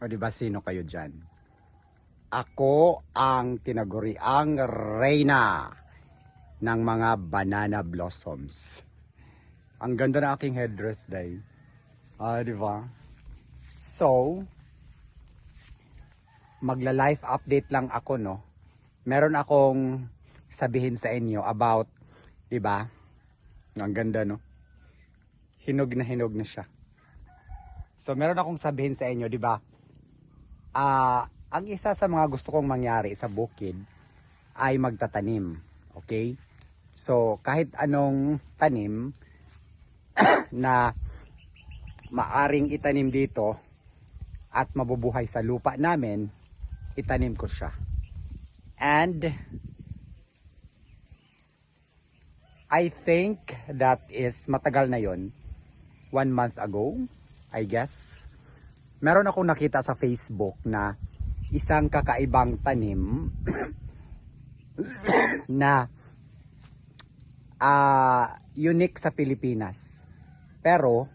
O di sino kayo dyan? Ako ang tinaguriang reyna ng mga banana blossoms. Ang ganda ng aking headdress day. Ah, di ba? So, magla-life update lang ako, no? Meron akong sabihin sa inyo about, di ba? Ang ganda, no? Hinog na hinog na siya. So, meron akong sabihin sa inyo, di ba? Ah, ang isa sa mga gusto kong mangyari sa bukid ay magtatanim. Okay? So, kahit anong tanim na maaring itanim dito at mabubuhay sa lupa namin, itanim ko siya. And I think that is matagal na yon one month ago, I guess. Meron akong nakita sa Facebook na isang kakaibang tanim na ah unique sa Pilipinas. Pero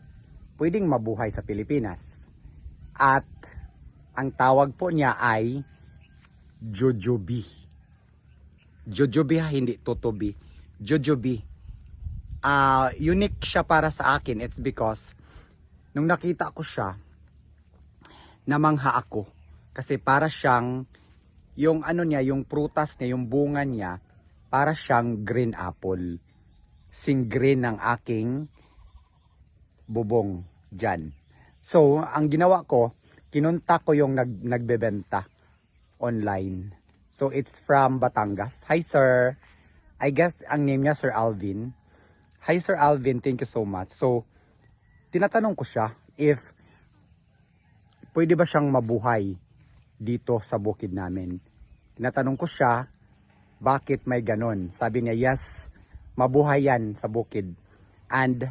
pwedeng mabuhay sa Pilipinas. At ang tawag po niya ay jojobi. Jojobi ha, hindi totobi. Jojobi. Ah, unique siya para sa akin. It's because nung nakita ko siya, namangha ako. Kasi para siyang yung ano niya, yung prutas niya, yung bunga niya, para siyang green apple. Sing green ng aking bubong dyan. So, ang ginawa ko, kinunta ko yung nag, nagbebenta online. So, it's from Batangas. Hi, sir. I guess ang name niya, Sir Alvin. Hi, Sir Alvin. Thank you so much. So, tinatanong ko siya if pwede ba siyang mabuhay dito sa bukid namin. Tinatanong ko siya, bakit may ganon? Sabi niya, yes, mabuhay yan sa bukid. And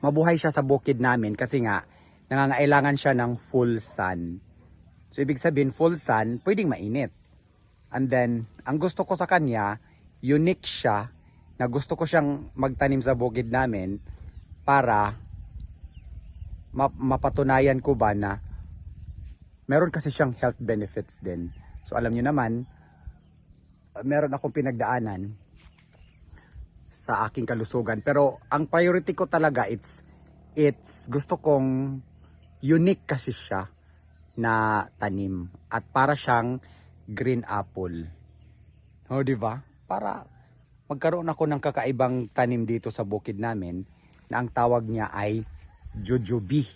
mabuhay siya sa bukid namin kasi nga nangangailangan siya ng full sun. So ibig sabihin full sun, pwedeng mainit. And then ang gusto ko sa kanya, unique siya na gusto ko siyang magtanim sa bukid namin para ma- mapatunayan ko ba na meron kasi siyang health benefits din. So alam niyo naman, meron akong pinagdaanan sa aking kalusugan. Pero ang priority ko talaga it's it's gusto kong unique kasi siya na tanim at para siyang green apple. O di ba? Para magkaroon ako ng kakaibang tanim dito sa bukid namin na ang tawag niya ay jojobi.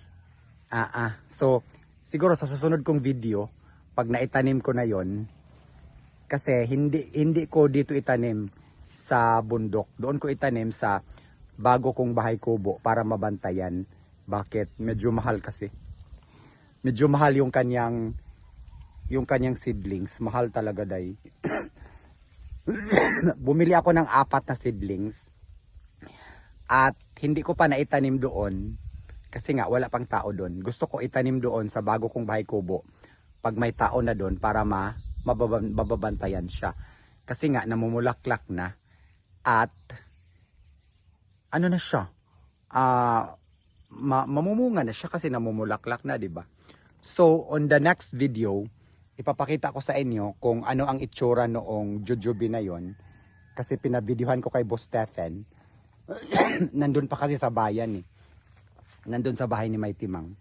Ah, ah. So, siguro sa susunod kong video, pag naitanim ko na yon kasi hindi hindi ko dito itanim sa bundok. Doon ko itanim sa bago kong bahay kubo para mabantayan. Bakit? Medyo mahal kasi. Medyo mahal yung kanyang yung kanyang seedlings. Mahal talaga day. Bumili ako ng apat na seedlings at hindi ko pa naitanim doon kasi nga wala pang tao doon. Gusto ko itanim doon sa bago kong bahay kubo pag may tao na doon para ma mababan- mababantayan siya. Kasi nga namumulaklak na at ano na siya? Ah ma- mamumunga na siya kasi namumulaklak na, 'di ba? So on the next video, ipapakita ko sa inyo kung ano ang itsura noong jojobi na yon kasi pinabidyohan ko kay Boss Stephen. Nandun pa kasi sa bayan eh. Nandun sa bahay ni Mighty Mang.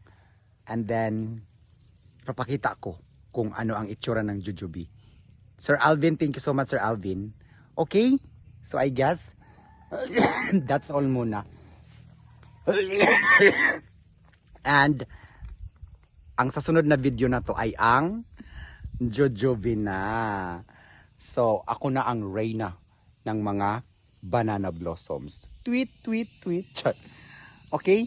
And then, papakita ko kung ano ang itsura ng jojobi. Sir Alvin, thank you so much Sir Alvin. Okay? So I guess, that's all muna. And, ang sasunod na video na to ay ang Jojobi na. So, ako na ang reyna ng mga banana blossoms. Tweet, tweet, tweet. Okay?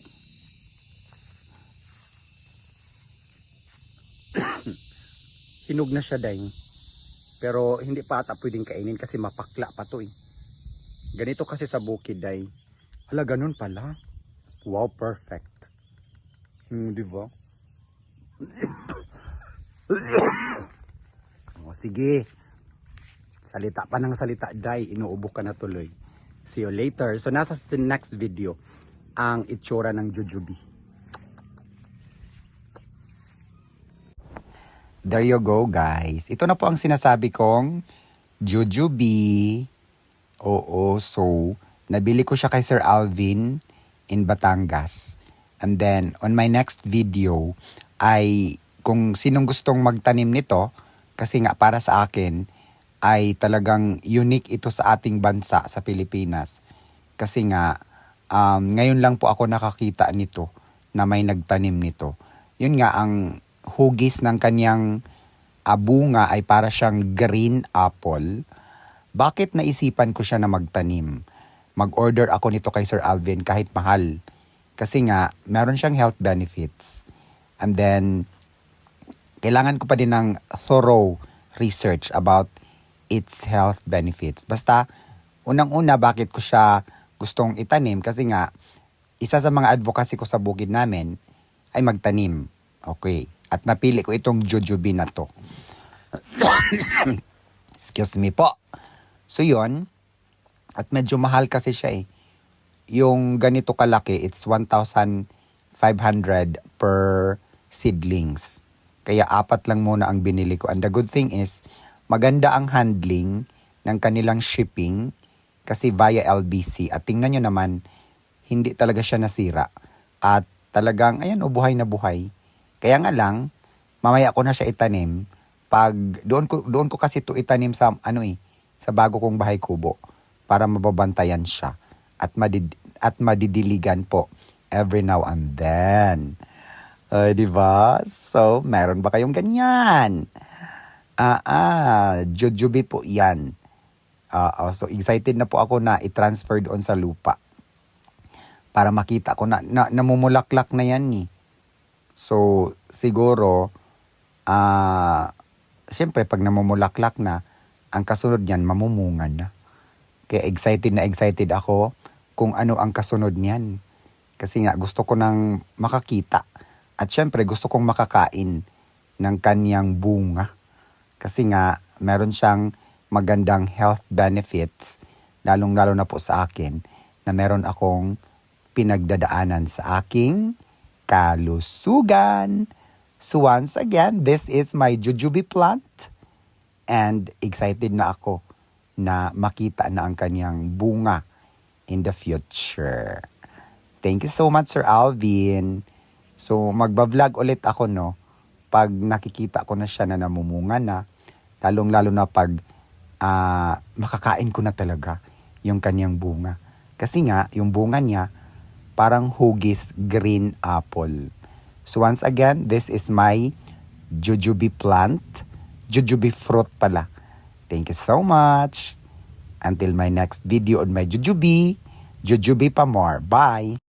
Hinog na siya, day. Pero hindi pa ata pwedeng kainin kasi mapakla pa to eh. Ganito kasi sa bukid, day. Hala, ganun pala. Wow, perfect. Hmm, di ba? O, sige. Salita pa ng salita, day. Inuubo ka na tuloy. See you later. So, nasa sa next video ang itsura ng jujubi. There you go, guys. Ito na po ang sinasabi kong Jujube. Oo, so, nabili ko siya kay Sir Alvin in Batangas. And then, on my next video, ay kung sinong gustong magtanim nito, kasi nga para sa akin, ay talagang unique ito sa ating bansa, sa Pilipinas. Kasi nga, um, ngayon lang po ako nakakita nito na may nagtanim nito. Yun nga, ang hugis ng kanyang ah, bunga ay para siyang green apple. Bakit naisipan ko siya na magtanim? Mag-order ako nito kay Sir Alvin kahit mahal. Kasi nga, meron siyang health benefits. And then, kailangan ko pa din ng thorough research about its health benefits. Basta, unang-una, bakit ko siya gustong itanim? Kasi nga, isa sa mga advocacy ko sa bukid namin ay magtanim. Okay. At napili ko itong jujube na to. Excuse me po. So, yun. At medyo mahal kasi siya eh. Yung ganito kalaki, it's 1,500 per seedlings. Kaya apat lang muna ang binili ko. And the good thing is, maganda ang handling ng kanilang shipping kasi via LBC. At tingnan nyo naman, hindi talaga siya nasira. At talagang, ayan, oh, buhay na buhay. Kaya nga lang, mamaya ko na siya itanim. Pag, doon ko, doon ko kasi to itanim sa, ano eh, sa bago kong bahay kubo para mababantayan siya at madid at madidiligan po every now and then. Ay, di ba? So, meron ba kayong ganyan? Ah, ah, jujube po yan. Ah, so, excited na po ako na i-transfer doon sa lupa. Para makita ko na, na namumulaklak na yan ni. So, siguro, ah, siyempre, pag namumulaklak na, ang kasunod niyan, mamumungan na. Kaya excited na excited ako kung ano ang kasunod niyan. Kasi nga, gusto ko nang makakita. At syempre, gusto kong makakain ng kanyang bunga. Kasi nga, meron siyang magandang health benefits, lalong-lalo na po sa akin, na meron akong pinagdadaanan sa aking kalusugan. So once again, this is my jujube plant. And excited na ako na makita na ang kanyang bunga in the future. Thank you so much, Sir Alvin. So, magbablog ulit ako, no? Pag nakikita ko na siya na namumunga na, lalong-lalo na pag ah, makakain ko na talaga yung kanyang bunga. Kasi nga, yung bunga niya, parang hugis green apple. So once again, this is my jujube plant. Jujube fruit pala. Thank you so much. Until my next video on my jujube. Jujube pa more. Bye!